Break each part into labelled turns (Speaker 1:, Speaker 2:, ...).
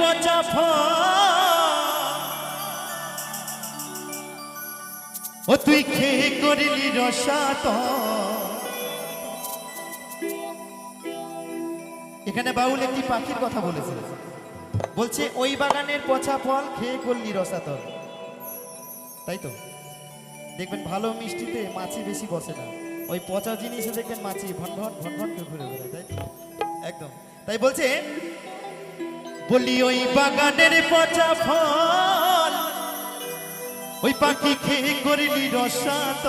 Speaker 1: পচা ও তুই খেয়ে করিলি রসাত? এখানে বাউল একটি পাখির কথা বলেছে। বলছে, ওই বাগানের পচা ফল খেয়ে করলি রসাতল তাই তো? দেখবেন ভালো মিষ্টিতে মাছি বেশি বসে না। ওই পচা জিনিসে দেখবেন মাছি ভন ভন ভন ভন ঘুরে বেড়ায়, তাই তো? একদম। তাই বলছে বলি, ওই বাগানের পচা ফল, ওই পাখি খেয়ে করিলি রসাত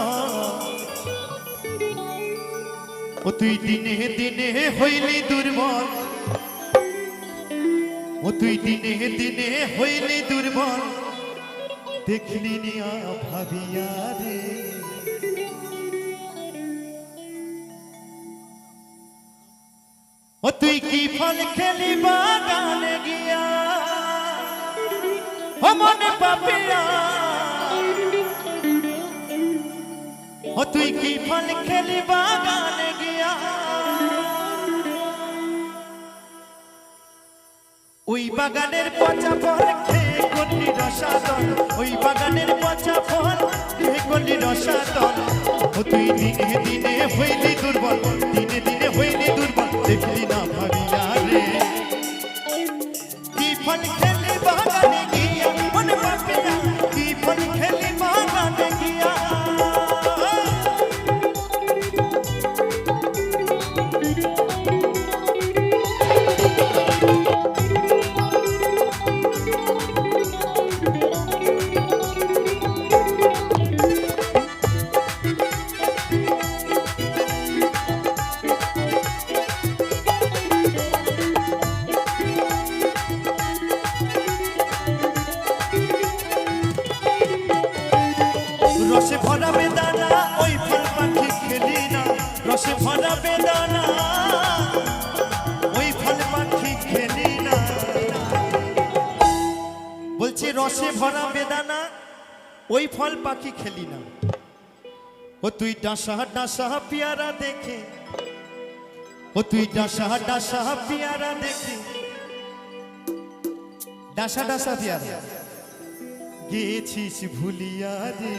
Speaker 1: ও তুই দিনে দিনে হইলি দুর্বল। ও তুই দিনে দিনে হইলি দুর্বল। দেখলি নিয়া ভাবিয়া রে। ও তুই কি ফল খেলি বাগানে? ও মনে পাপিয়া। ও তুই কি ফল খেলি বাগানে গিয়া? ওই বাগানের পচা ফল খেয়ে করলি রসাতল। ওই বাগানের পচা ফল খেয়ে করলি রসাতল। ও তুই দিনে দিনে হইলি দুর্বল, দিনে দিনে হইলি দুর্বল, দেখলি না ভাবিয়া রে। কি ফল খেলি বাগানে গিয়া? রসে ভরা বেদানা, ওই ফল পাখি খেলি না। বলছে, রসে ভরা বেদানা, ওই ফল পাখি খেলি না। ও তুই ডাসা ডাসা পিয়ারা দেখে। ও তুই ডাসা ডাসা পিয়ারা দেখে। ডাসা ডাসা পিয়ারা। গেছিস ভুলিয়া রে।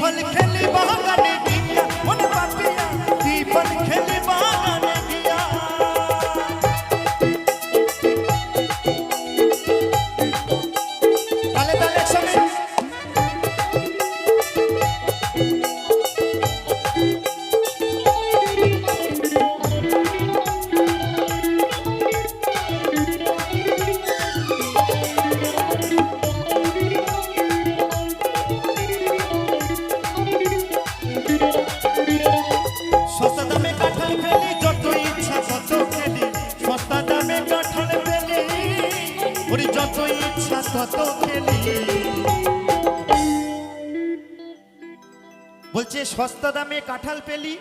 Speaker 1: ফল খেলে বাগানে দিয়া মনে পাতিয়া ফল খেলে বাগানে বলছে, সস্তা দামে কাঁঠাল পেলি,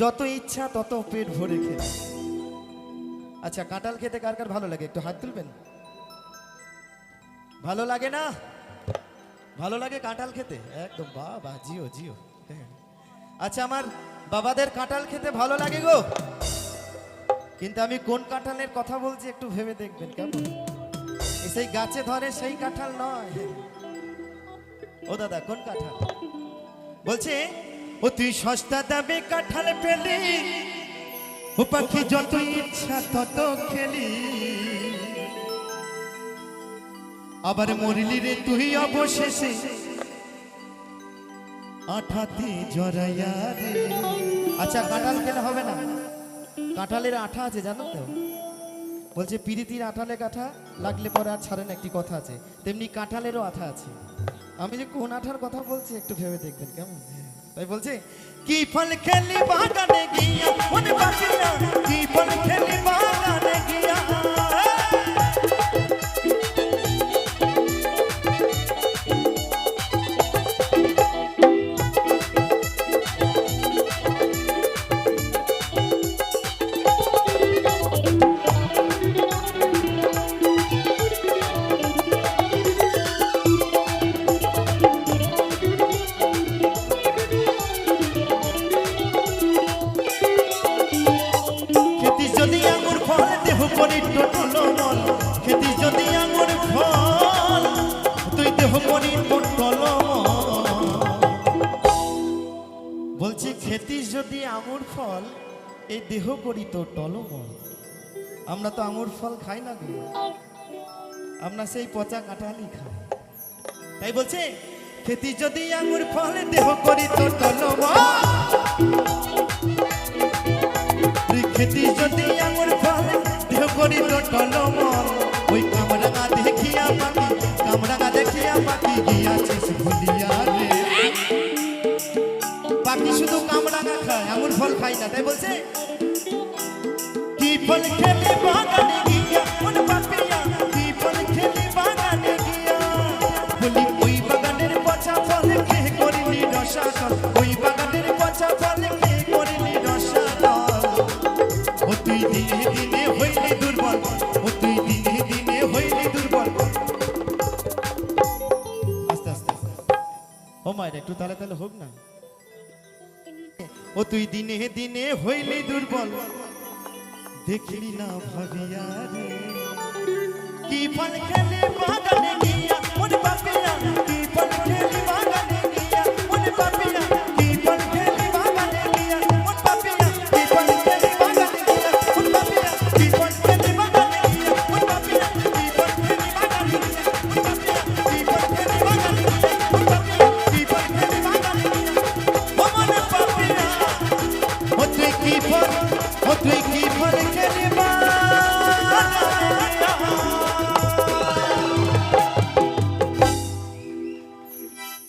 Speaker 1: যত ইচ্ছা তত পেট ভরে খেলি। আচ্ছা কাঁঠাল খেতে কার কার ভালো লাগে? একটু হাত তুলবেন? ভালো লাগে না? ভালো লাগে কাঁঠাল খেতে? একদম বাহ, জিও জিও হ্যাঁ। আচ্ছা আমার বাবাদের কাঁঠাল খেতে ভালো লাগে গো। কিন্তু আমি কোন কাঁঠালের কথা বলছি একটু ভেবে দেখবেন, কেমন? সেই গাছে ধরে সেই কাঁঠাল নয়। ও দাদা কোন কাঁঠাল? বলছে ও তুই সস্তা দামে কাঁঠাল পেলি ও পাখি যত ইচ্ছা তত খেলি। আবার মরিলি রে তুই অবশেষে। আঠাতে জড়াইয়া রে। আচ্ছা কাঁঠাল খেলে হবে না। কাঁঠালের আঠা আছে জানো তো? বলছে, পিরিতির আঠালে কাঁঠা লাগলে পরে আর ছাড়েন একটি কথা আছে। তেমনি কাঁঠালেরও আঠা আছে। আমি যে কোন আঠার কথা বলছি, একটু ভেবে দেখবেন, কেমন? তাই বলছে, কি ফল খেলি বাগানে গিয়া, মনে বাসিনা কি ফল খেলি বাগানে গিয়া বলছি, খেতি যদি আঙুর ফল, এই দেহ করি তো টলমল। আমরা তো আঙুর ফল খাই না গো। আমরা সেই পচা কাঁঠালি খাই। তাই বলছে, খেতি যদি আঙুর ফল দেহ করি তো টলমল। খেতি যদি আঙুর ফল, দেহ করি তো টলমল। আঙুর ফল খায় না, তাই বলছে? কি ফল খেলে বাগানে গিয়া? কি ফল খেলে বাগানে গিয়া? বলি, ওই বাগানের পচা ফল খেয়ে করিনি রসাতল? ওই বাগানের পচা ফল খেয়ে করিনি রসাতল? ও তুই দিনে দিনে হইলি দুর্বল। ও তুই দিনে দিনে হইলি দুর্বল। আস্তে আস্তে। ও একটু তালে তালে হোক না। ও তুই দিনে দিনে হইলি দুর্বল। দেখলি না ভাবিয়া রে কি ফল খেলে